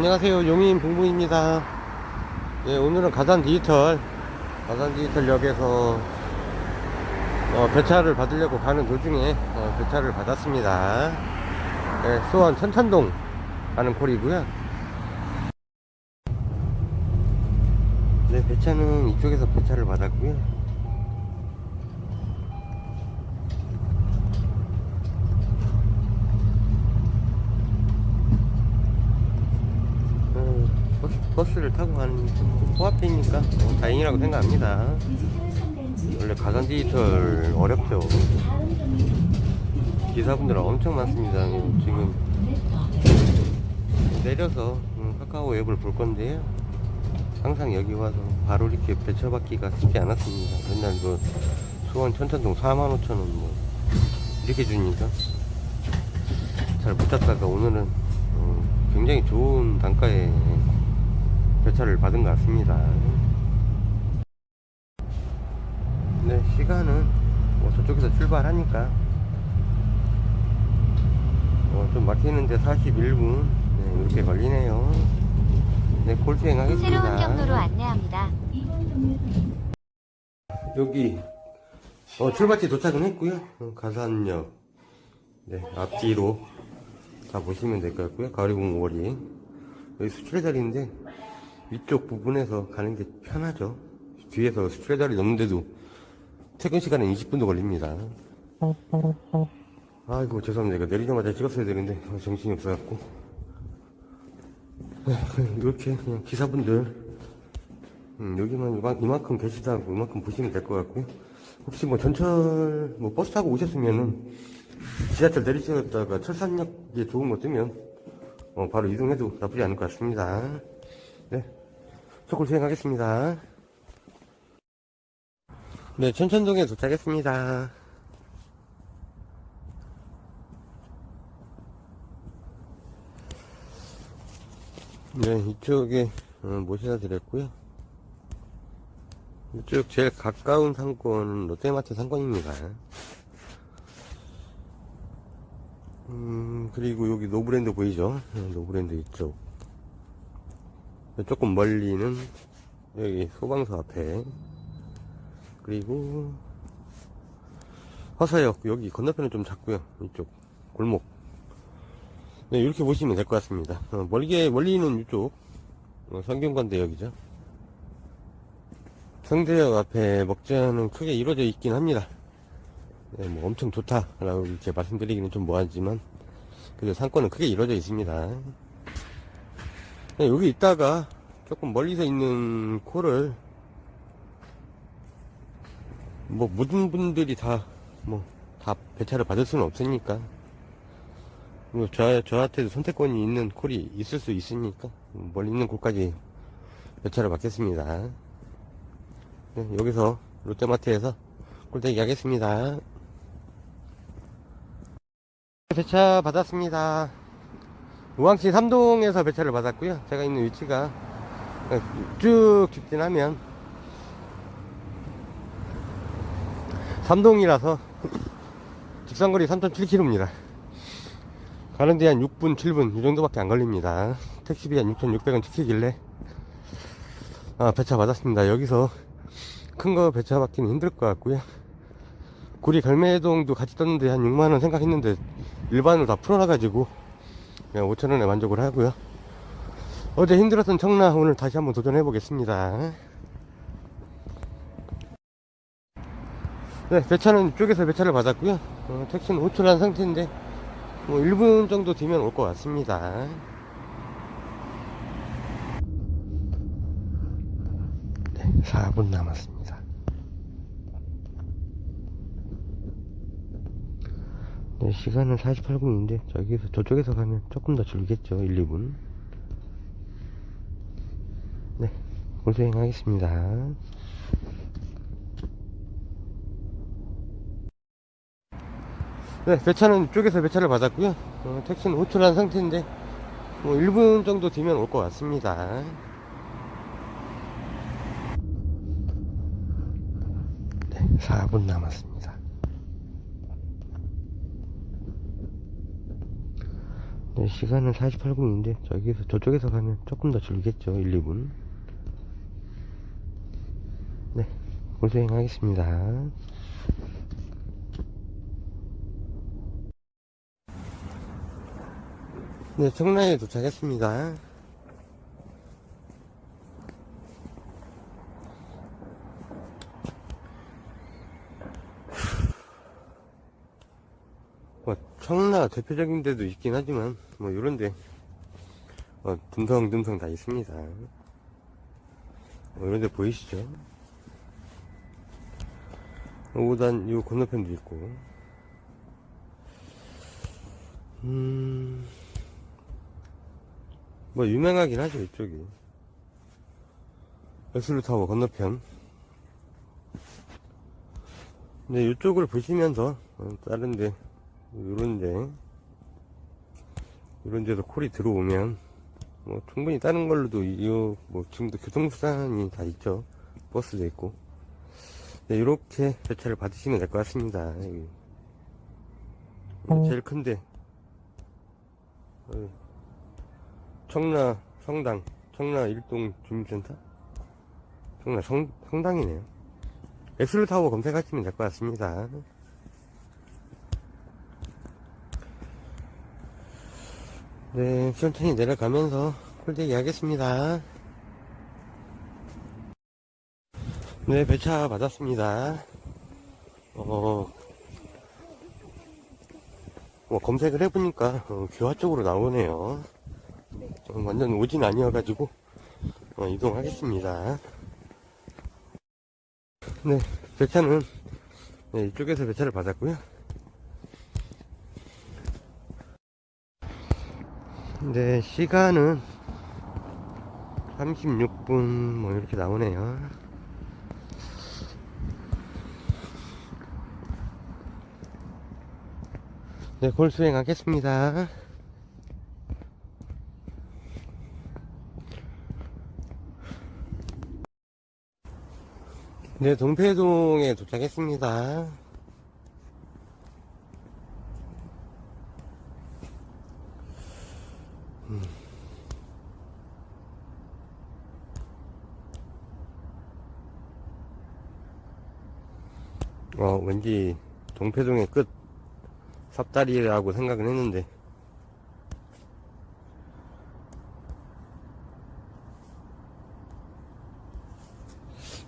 안녕하세요. 용인 봉봉입니다. 네, 오늘은 가산 디지털 가산 디지털역에서 어, 배차를 받으려고 가는 도중에 어, 배차를 받았습니다. 네, 수원 천천동 가는 콜이고요. 네 배차는 이쪽에서 배차를 받았고요 어, 버스, 버스를 타고 가는 좀 코앞이니까 어, 다행이라고 생각합니다. 원래 가산 디지털 어렵죠. 기사분들 엄청 많습니다. 지금 내려서 음, 카카오 앱을 볼 건데요. 항상 여기 와서 바로 이렇게 배쳐받기가 쉽지 않았습니다. 맨날 그 수원 천천동 45,000원 뭐 이렇게 주니까 잘 못 잡다가 오늘은 어, 굉장히 좋은 단가에 배차를 받은 것 같습니다. 네, 시간은 뭐 저쪽에서 출발하니까 어, 좀 막히는데 41분 네, 이렇게 걸리네요. 네, 콜수행 하겠습니다. 새로운 경로로 안내합니다. 여기 어, 출발지 도착은 했고요. 어, 가산역 네, 앞뒤로 다 보시면 될 것 같고요. 가리봉 월이 여기 수출의 자리인데 위쪽 부분에서 가는 게 편하죠. 뒤에서 자리 넘는데도 퇴근 시간은 20분도 걸립니다. 아이고 죄송합니다. 내리자마자 찍었어야 되는데 어, 정신이 없어갖고 네, 이렇게 그냥 기사분들 음, 여기만 이만, 이만큼 계시다고 이만큼 보시면 될 것 같고요. 혹시 뭐 전철 뭐 버스 타고 오셨으면은 지하철 내리셨다가 철산역에 좋은 거 뜨면 어, 바로 이동해도 나쁘지 않을 것 같습니다. 네, 초콜 수행하겠습니다. 네, 천천동에 도착했습니다. 네, 이쪽에 어, 모셔다 드렸고요. 이쪽 제일 가까운 상권은 롯데마트 상권입니다. 음, 그리고 여기 노브랜드 보이죠? 네, 노브랜드 이쪽. 조금 멀리는 여기 소방서 앞에. 그리고 허사역, 여기 건너편은 좀 작고요. 이쪽 골목. 네, 이렇게 보시면 될 것 같습니다. 어, 멀게, 멀리는 이쪽 어, 성균관대역이죠. 성대역 앞에 먹자는 크게 이루어져 있긴 합니다. 네, 뭐 엄청 좋다라고 이렇게 말씀드리기는 좀 뭐하지만 그래도 상권은 크게 이루어져 있습니다. 네, 여기 있다가 조금 멀리서 있는 콜을 뭐 모든 분들이 다 뭐 다 배차를 받을 수는 없으니까 뭐 저, 저한테도 선택권이 있는 콜이 있을 수 있으니까 멀리 있는 콜까지 배차를 받겠습니다. 네, 여기서 롯데마트에서 꿀대기 하겠습니다. 배차 받았습니다. 우왕시 3동에서 배차를 받았고요. 제가 있는 위치가 쭉 직진하면 3동이라서 직선거리 3.7km입니다. 가는데 한 6분, 7분 이 정도밖에 안 걸립니다. 택시비 한 6,600원 찍히길래 아, 배차 받았습니다. 여기서 큰 거 배차 받기는 힘들 것 같고요. 구리 갈매동도 같이 떴는데 한 6만원 생각했는데 일반으로 다 풀어놔가지고 그냥 5천원에 만족을 하고요. 어제 힘들었던 청라 오늘 다시 한번 도전해 보겠습니다. 네, 배차는 이쪽에서 배차를 받았고요. 어, 택시는 호출한 상태인데 뭐 1분 정도 뒤면 올 것 같습니다. 네, 4분 남았습니다. 네, 시간은 48분인데 저기서 저쪽에서 가면 조금 더 줄겠죠. 1, 2분. 네, 고생하겠습니다. 네, 배차는 이쪽에서 배차를 받았고요. 어, 택시는 호출 한 상태인데 뭐 1분 정도 뒤면 올 것 같습니다. 네, 4분 남았습니다. 네, 시간은 48분인데 저기서 저쪽에서 가면 조금 더 줄겠죠 1, 2분. 네 고생하겠습니다. 네 청라에 도착했습니다 뭐 청라 대표적인 데도 있긴 하지만 뭐 요런데 어, 듬성듬성 다 있습니다. 뭐 이런데 보이시죠? 5단 요 건너편도 있고. 음... 뭐 유명하긴 하죠 이쪽이. 엑슬루타워 건너편. 근데 이쪽을 보시면서 어, 다른데 요런데 요런 데서 콜이 들어오면 뭐 충분히 다른 걸로도 이뭐 지금도 교통수단이 다 있죠. 버스도 있고. 네, 이렇게 배차를 받으시면 될 것 같습니다. 여기. 제일 큰데. 어, 청라 성당 청라 일동 주민센터? 청라 성, 성당이네요. 엑슬타워 검색하시면 될 것 같습니다 네, 천천히 내려가면서 홀대기 하겠습니다. 네, 배차 받았습니다. 어, 뭐 검색을 해보니까 어, 교화 쪽으로 나오네요. 어, 완전 오진 아니어가지고 어, 이동하겠습니다. 네, 배차는 네, 이쪽에서 배차를 받았고요. 네, 시간은 36분 뭐 이렇게 나오네요. 네, 골 수행하겠습니다. 네, 동패동에 도착했습니다. 어, 왠지 동패동의 끝. 삽다리라고 생각은 했는데.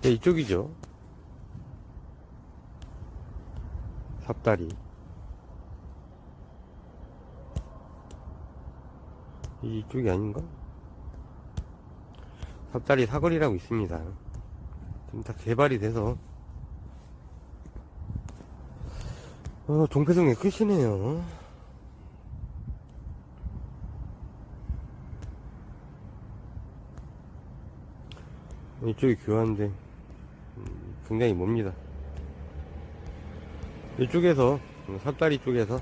네, 이쪽이죠. 삽다리. 이쪽이 아닌가? 삽다리 사거리라고 있습니다. 지금 다 개발이 돼서 어, 동패동이 끝이네요. 이쪽이 음, 굉장히 멉니다. 이쪽에서 음, 삽다리 쪽에서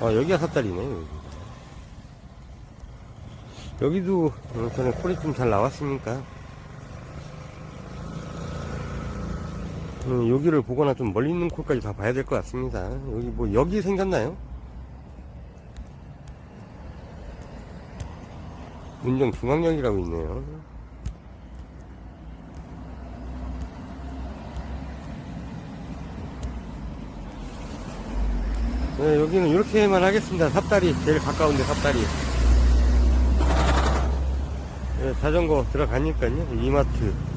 아 여기가 삽다리네 여기. 여기도 어, 저는 콜이 좀 잘 나왔으니까 음, 여기를 보거나 좀 멀리 있는 콜까지 다 봐야 될 것 같습니다. 여기 뭐 여기 생겼나요? 문정 중앙역이라고 있네요. 네, 여기는 이렇게만 하겠습니다. 삽다리, 제일 가까운데 삽다리. 네, 자전거 들어가니까요. 이마트. 또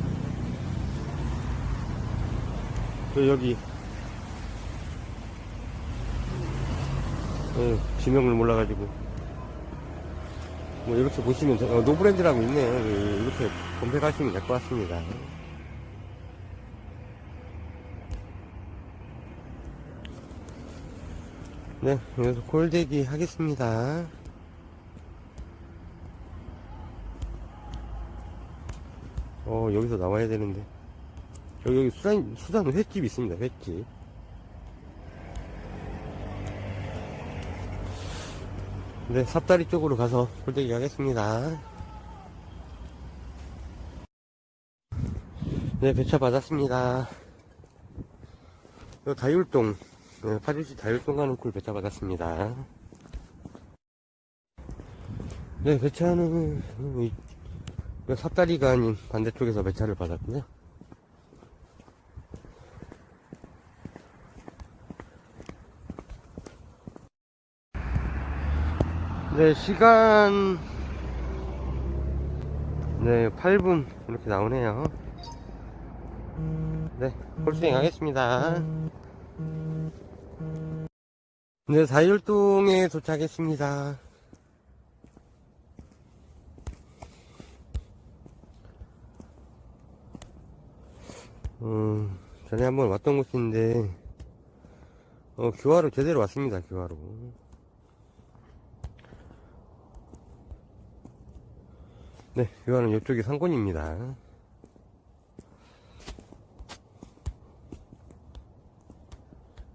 여기. 어, 지명을 몰라가지고. 뭐 이렇게 보시면 어, 노브랜드라고 있네요 예, 이렇게 검색하시면 될 것 같습니다. 네 여기서 골대기 하겠습니다. 어 여기서 나와야 되는데 여기, 여기 수단, 수단 횟집 있습니다, 횟집. 네, 삽다리 쪽으로 가서 홀대기 하겠습니다. 네, 배차 받았습니다. 요 다율동, 네, 파주시 자율동 가는 콜 배차 받았습니다. 네, 배차는 삽다리가 아닌 반대쪽에서 배차를 받았고요. 네, 시간 네, 8분 이렇게 나오네요. 네, 홀스윙 하겠습니다. 네, 자율동에 도착했습니다. 음, 전에 한번 왔던 곳인데, 어, 교화로 제대로 왔습니다, 교화로. 네, 교화는 이쪽이 상권입니다.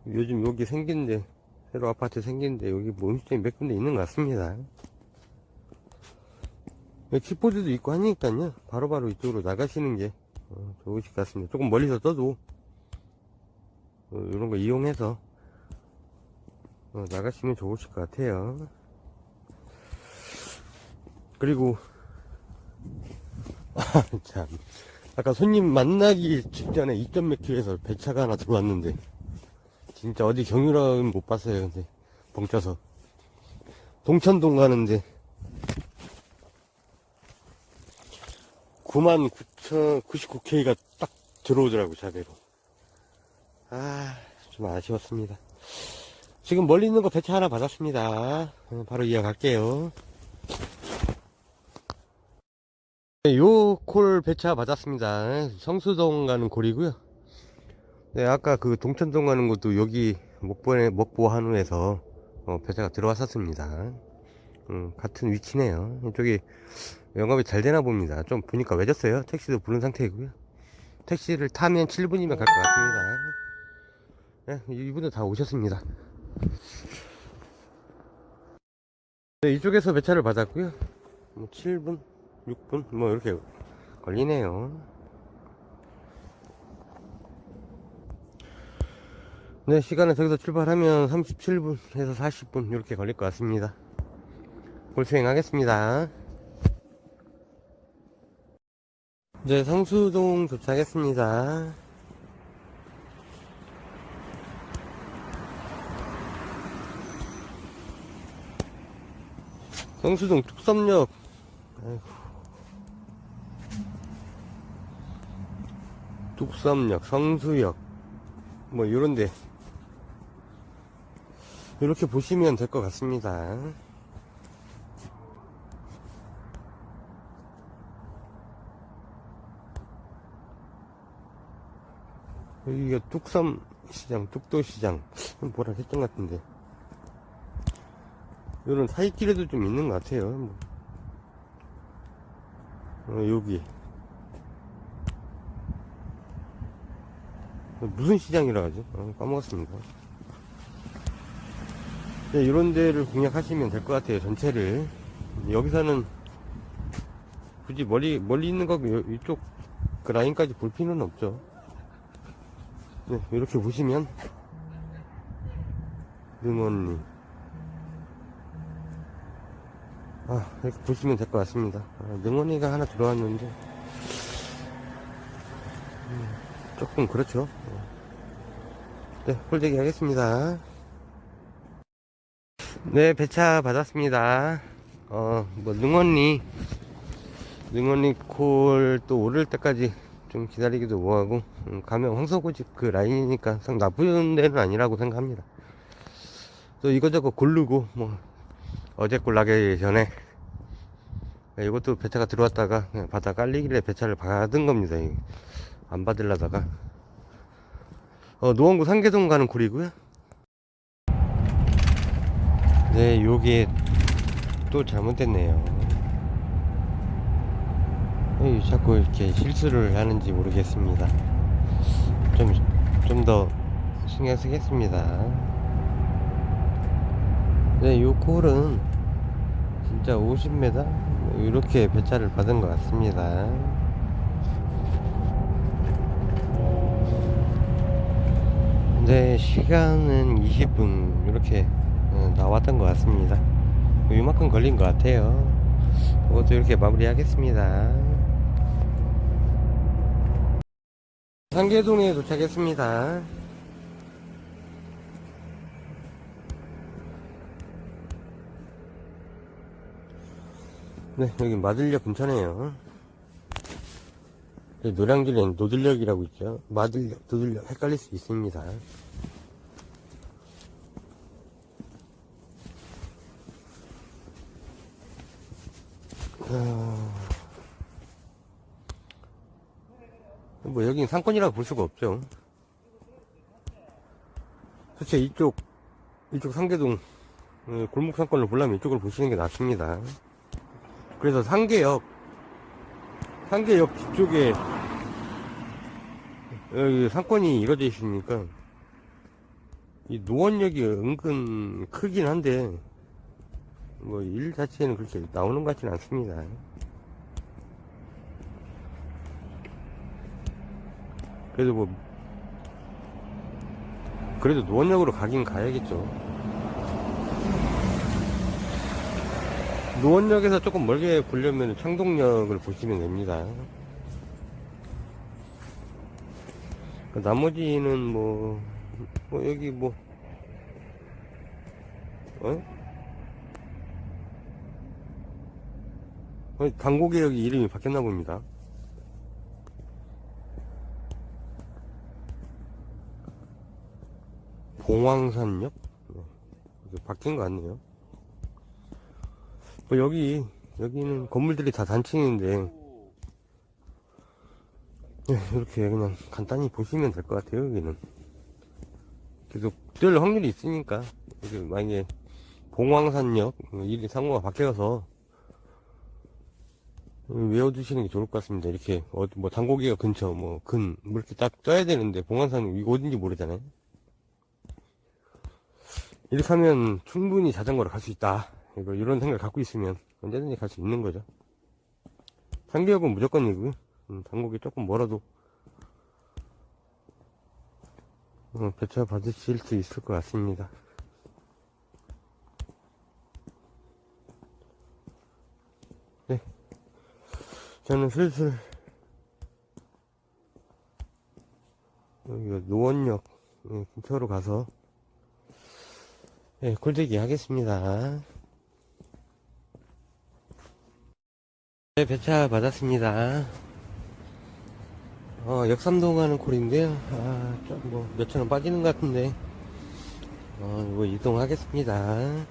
요즘 여기 생긴데, 새로 아파트 생긴데, 여기 뭐 음식점이 몇 군데 있는 것 같습니다. 여기 치포드도 있고 하니까요, 바로바로 이쪽으로 나가시는 게 어, 좋으실 것 같습니다. 조금 멀리서 떠도, 어, 이런 거 이용해서, 어, 나가시면 좋으실 것 같아요. 그리고, 아, 참. 아까 손님 만나기 직전에 2점 몇 킬에서 배차가 하나 들어왔는데, 진짜 어디 경유라는 못 봤어요, 근데. 벙쪄서. 동천동 가는데, 99,099K가 딱 들어오더라고, 자대로. 아, 좀 아쉬웠습니다. 지금 멀리 있는 거 배차 하나 받았습니다. 어, 바로 이어갈게요. 네, 요콜 배차 받았습니다. 성수동 가는 콜이고요. 네, 아까 그 동천동 가는 것도 여기 목보에, 목보 한우에서 어, 배차가 들어왔었습니다. 음, 같은 위치네요. 이쪽이 영업이 잘 되나 봅니다. 좀 보니까 외졌어요. 택시도 부른 상태이고요. 택시를 타면 7분이면 갈 것 같습니다. 네, 이분들 다 오셨습니다. 네, 이쪽에서 배차를 받았고요. 뭐 7분, 6분, 뭐 이렇게 걸리네요. 네, 시간은 저기서 출발하면 37분에서 40분 이렇게 걸릴 것 같습니다. 골수행 하겠습니다. 네, 성수동 도착했습니다. 성수동 tuk섬역. 아이고. Tuk섬역, 성수역, 뭐, 요런데. 이렇게 보시면 될 것 같습니다. 여기가 뚝섬 시장, 뚝도시장. 뭐라 했던 것 같은데. 이런 사이길에도 좀 있는 것 같아요. 뭐. 어, 여기. 무슨 시장이라 하죠? 어, 까먹었습니다. 네, 이런 데를 공략하시면 될 것 같아요. 전체를. 여기서는 굳이 멀리, 멀리 있는 거 이쪽 그 라인까지 볼 필요는 없죠. 네, 이렇게 보시면 능원리 아 이렇게 보시면 될 것 같습니다 아, 능원리가 하나 들어왔는데 음, 조금 그렇죠. 네 홀대기 하겠습니다. 네 배차 받았습니다. 어뭐 능원리 능원리 콜 또 오를 때까지 좀 기다리기도 뭐하고 음, 가면 황소고집 그 라인이니까 상 나쁜 데는 아니라고 생각합니다. 또 이것저것 고르고 뭐 어제 꼴 나기 전에 네, 이것도 배차가 들어왔다가 바다 깔리길래 배차를 받은 겁니다. 안 받으려다가 어, 노원구 상계동 가는 콜이고요 네 요게 또 잘못됐네요 왜 자꾸 이렇게 실수를 하는지 모르겠습니다. 좀, 좀 더 신경 쓰겠습니다. 네, 요 콜은 진짜 50m? 이렇게 배차를 받은 것 같습니다. 네, 시간은 20분 이렇게 어, 나왔던 것 같습니다. 뭐 이만큼 걸린 것 같아요. 이것도 이렇게 마무리 하겠습니다. 상계동에 도착했습니다. 네, 여기 마들역 근처네요. 여기 노량진엔 노들역이라고 있죠. 마들역, 노들역 헷갈릴 수 있습니다. 어... 뭐 여긴 상권이라고 볼 수가 없죠. 사실 이쪽 이쪽 상계동 어, 골목 상권을 보려면 이쪽을 보시는 게 낫습니다. 그래서 상계역 상계역 뒤쪽에 여기 상권이 이루어져 있으니까 이 노원역이 은근 크긴 한데 뭐 일 자체는 그렇게 나오는 것 같지는 않습니다. 그래도 뭐 그래도 노원역으로 가긴 가야겠죠. 노원역에서 조금 멀게 보려면 창동역을 보시면 됩니다. 그 나머지는 뭐, 뭐 여기 뭐, 어? 어, 당고개역이 이름이 바뀌었나 봅니다. 봉황산역? 네, 바뀐 것 같네요. 뭐 여기 여기는 건물들이 다 단층인데 네, 이렇게 그냥 간단히 보시면 될 것 같아요 여기는. 계속 뜰 확률이 있으니까. 만약에 봉황산역 일이 상호가 바뀌어서 외워두시는 게 좋을 것 같습니다. 이렇게 어디 뭐 단고기가 근처 뭐근 뭐 이렇게 딱 써야 되는데 봉황산 이거 어딘지 모르잖아요. 이렇게 하면 충분히 자전거로 갈수 있다. 이거 이런 생각 갖고 있으면 언제든지 갈 수 있는 거죠. 상계역은 무조건이고요. 음, 당국이 조금 멀어도 어, 배차 받으실 수 있을 것 같습니다. 네, 저는 슬슬 여기가 노원역 예, 근처로 가서 예, 굴대기 하겠습니다. 네, 배차 받았습니다. 어, 역삼동 가는 콜인데요. 아, 좀 뭐, 몇천 원 빠지는 것 같은데. 어, 이거 이동하겠습니다.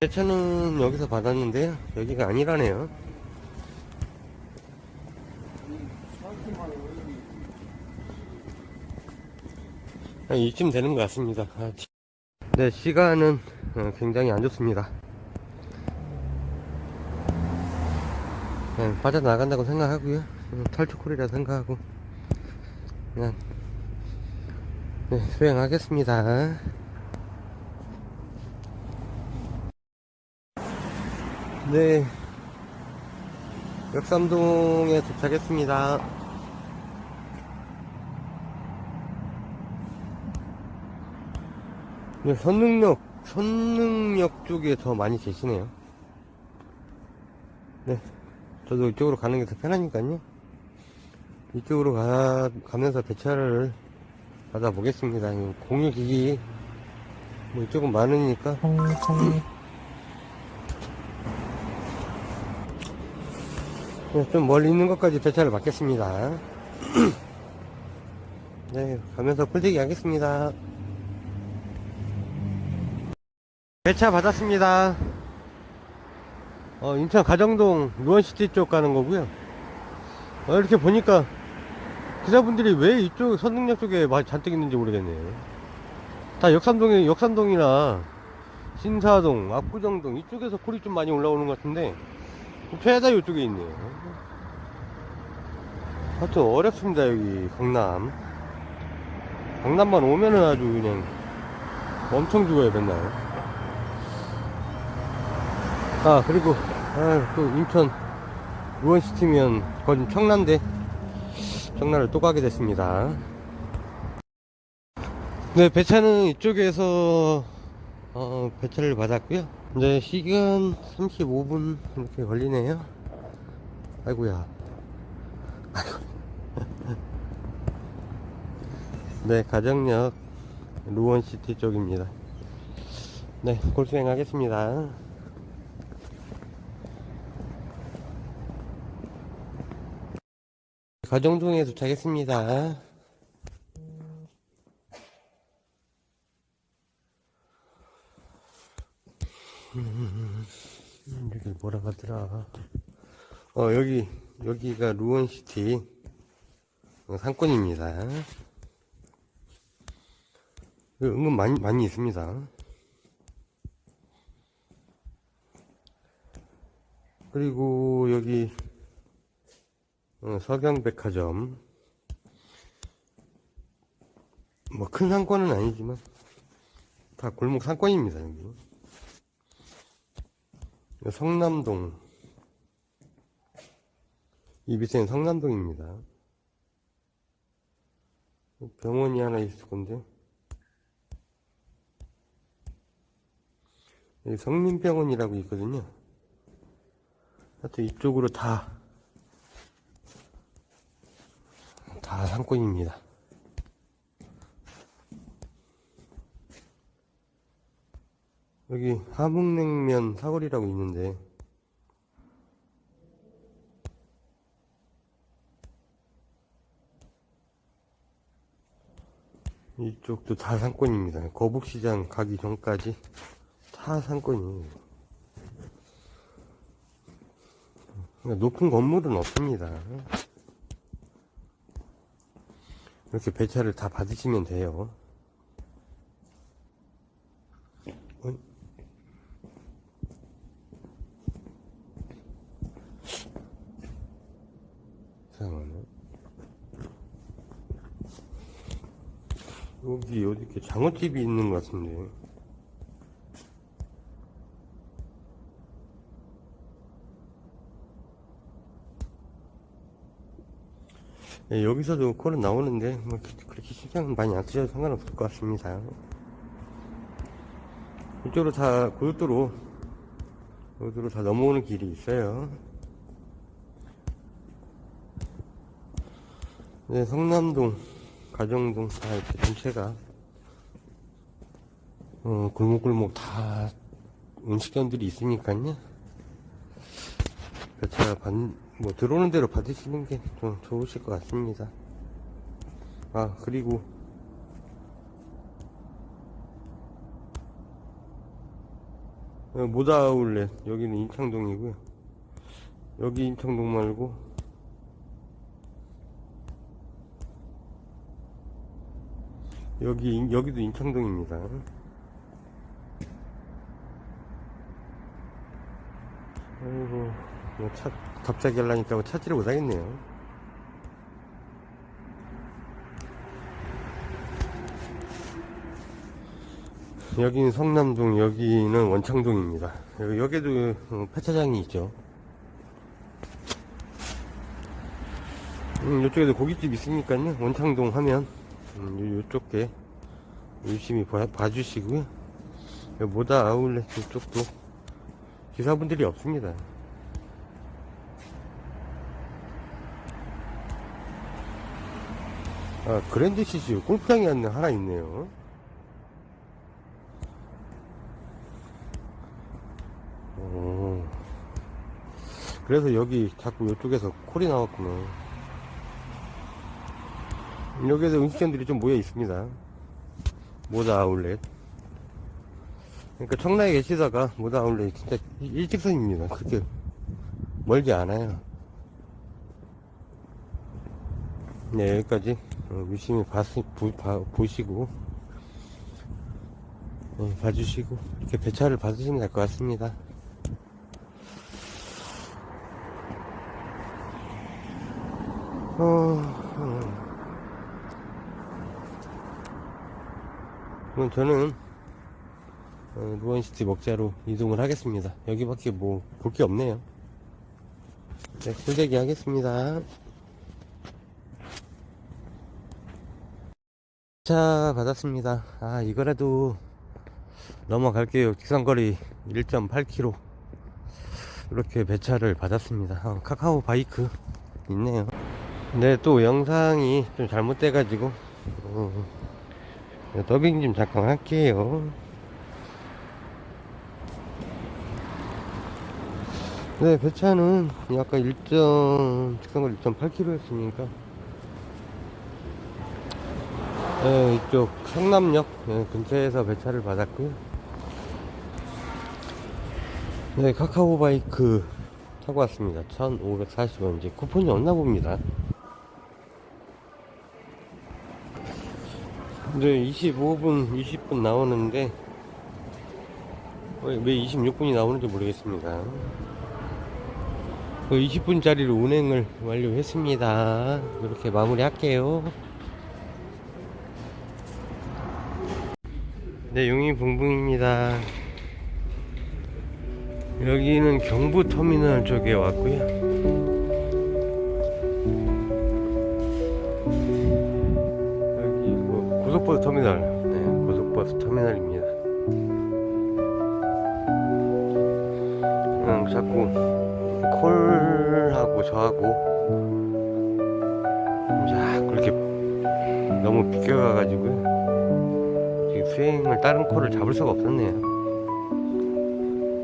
배차는 여기서 받았는데요. 여기가 아니라네요. 한 이쯤 되는 것 같습니다. 아, 지- 네, 시간은 어, 굉장히 안 좋습니다. 그냥 빠져나간다고 생각하고요. 음, 탈출콜이라 생각하고 그냥 네, 수행하겠습니다. 네, 역삼동에 도착했습니다. 네, 선릉역, 선릉역 쪽에 더 많이 계시네요. 네, 저도 이쪽으로 가는 게 더 편하니까요. 이쪽으로 가, 가면서 배차를 받아보겠습니다. 이 공유기기, 뭐 이쪽은 많으니까. 네, 좀 멀리 있는 것까지 배차를 받겠습니다. 네, 가면서 꿀대기 하겠습니다. 배차 받았습니다. 어, 인천 가정동 루원시티 쪽 가는 거고요. 어, 이렇게 보니까 기사분들이 왜 이쪽 선릉역 쪽에 잔뜩 있는지 모르겠네요. 다 역삼동에 역삼동이나 신사동, 압구정동 이쪽에서 콜이 좀 많이 올라오는 것 같은데 최다 이쪽에 있네요. 하여튼 어렵습니다 여기 강남. 강남만 오면은 아주 그냥 엄청 죽어요 맨날. 아 그리고 아, 또 인천 루원시티면 거긴 청라인데 청라를 또 가게 됐습니다 네, 배차는 이쪽에서 어, 배차를 받았고요. 이제 시간 35분 이렇게 걸리네요. 아이고야. 아이고. 네, 가정역 루원시티 쪽입니다. 네, 골수행 하겠습니다. 가정동에 도착했습니다. 여기 뭐라 하더라. 어, 여기, 여기가 루원시티 어, 상권입니다. 은근 많이, 많이 있습니다. 그리고 여기 어, 서경백화점. 뭐 큰 상권은 아니지만 다 골목 상권입니다 여기. 성남동. 이비스는 성남동입니다. 병원이 하나 있을 건데. 여기 성민병원이라고 있거든요. 하여튼 이쪽으로 다, 다 상권입니다. 여기 함흥냉면 사거리라고 있는데, 이쪽도 다 상권입니다. 거북시장 가기 전까지 다 상권이에요. 그러니까 높은 건물은 없습니다. 이렇게 배차를 다 받으시면 돼요. 이상하네. 여기 어디 이렇게 장어집이 있는 것 같은데. 예, 여기서도 콜은 나오는데 뭐 그- 그렇게 신경 많이 안 쓰셔도 상관없을 것 같습니다. 이쪽으로 다 고속도로 고속도로 다 넘어오는 길이 있어요. 네, 성남동, 가정동 다 이렇게 전체가 어, 골목골목 다 음식점들이 있으니까요. 그 제가 받, 뭐 들어오는 대로 받으시는 게 좀 좋으실 것 같습니다. 아 그리고 어, 모다아울렛 여기는 인창동이고요. 여기 인창동 말고 여기 인- 여기도 인창동입니다. 아이고 뭐 차, 갑자기 하려니까 뭐 찾지를 못하겠네요. 여기는 성남동, 여기는 원창동입니다. 여기, 여기도 어, 폐차장이 있죠. 음, 이쪽에도 고깃집 있으니까요. 원창동 하면 음, 요, 요쪽에 열심히 봐, 봐주시고요. 여기 모다 아울렛 이쪽도 기사분들이 없습니다. 아, 그랜드 시즈 골프장이 하나 있네요. 오. 그래서 여기 자꾸 이쪽에서 콜이 나왔구나. 여기에서 음식점들이 좀 모여 있습니다. 모자 아울렛. 그러니까 청라에 계시다가 모자 아울렛 진짜 일- 일직선입니다. 그렇게 멀지 않아요. 네, 여기까지 어, 유심히 봤, 보, 봐- 보시고 어, 봐주시고 이렇게 배차를 받으시면 될 것 같습니다. 어, 어. 그럼 저는 어, 루원시티 먹자로 이동을 하겠습니다. 여기밖에 뭐 볼 게 없네요. 네, 실대기 하겠습니다. 배차 받았습니다. 아, 이거라도 넘어갈게요. 직선거리 1.8km. 이렇게 배차를 받았습니다. 어, 카카오 바이크 있네요. 네, 또 영상이 좀 잘못돼 가지고, 어, 더빙 좀 잠깐 할게요. 네, 배차는 아까 1. 직선거리 1.8km 했으니까, 네, 이쪽 성남역 네, 근처에서 배차를 받았고요. 네, 카카오 바이크 타고 왔습니다. 1,540원. 이제 쿠폰이 없나 봅니다. 네, 25분, 20분 나오는데, 왜 26분이 나오는지 모르겠습니다. 20분짜리로 운행을 완료했습니다. 이렇게 마무리 할게요. 네, 용인 붕붕입니다. 여기는 경부 터미널 쪽에 왔고요. 여기 뭐 고속버스 터미널, 네, 고속버스 터미널입니다. 음, 자꾸 콜하고 저하고 자꾸 이렇게 너무 비껴가가지고요. 수행을 다른 콜을 잡을 수가 없었네요.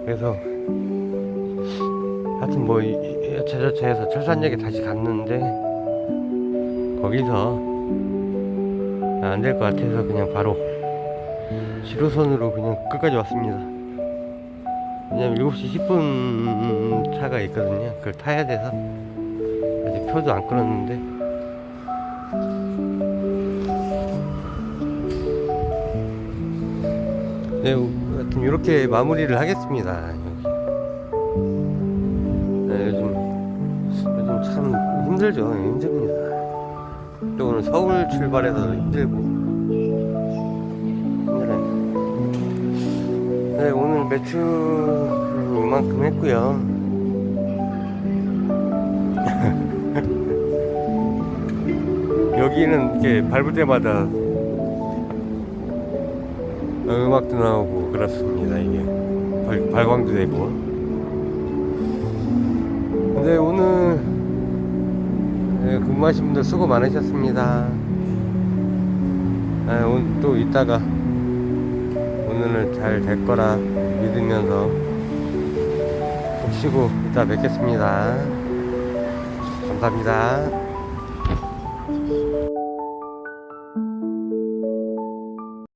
그래서 하여튼 뭐 여차저차 해서 철산역에 다시 갔는데 거기서 안 될 것 같아서 그냥 바로 7호선으로 그냥 끝까지 왔습니다. 왜냐면 7시 10분 차가 있거든요. 그걸 타야 돼서 아직 표도 안 끊었는데 네, 하여튼 이렇게 마무리를 하겠습니다. 네, 요즘 요즘 참 힘들죠. 힘듭니다. 또 오늘 서울 출발해서 힘들고 힘들어요. 네, 오늘 매출 이만큼 했고요. 여기는 이렇게 밟을 때마다 음악도 나오고 그렇습니다 이게. 발, 발광도 되고. 근데 오늘 네, 근무하신 분들 수고 많으셨습니다. 아, 오늘 또 이따가 오늘은 잘 될 거라 믿으면서 푹 쉬고 이따 뵙겠습니다. 감사합니다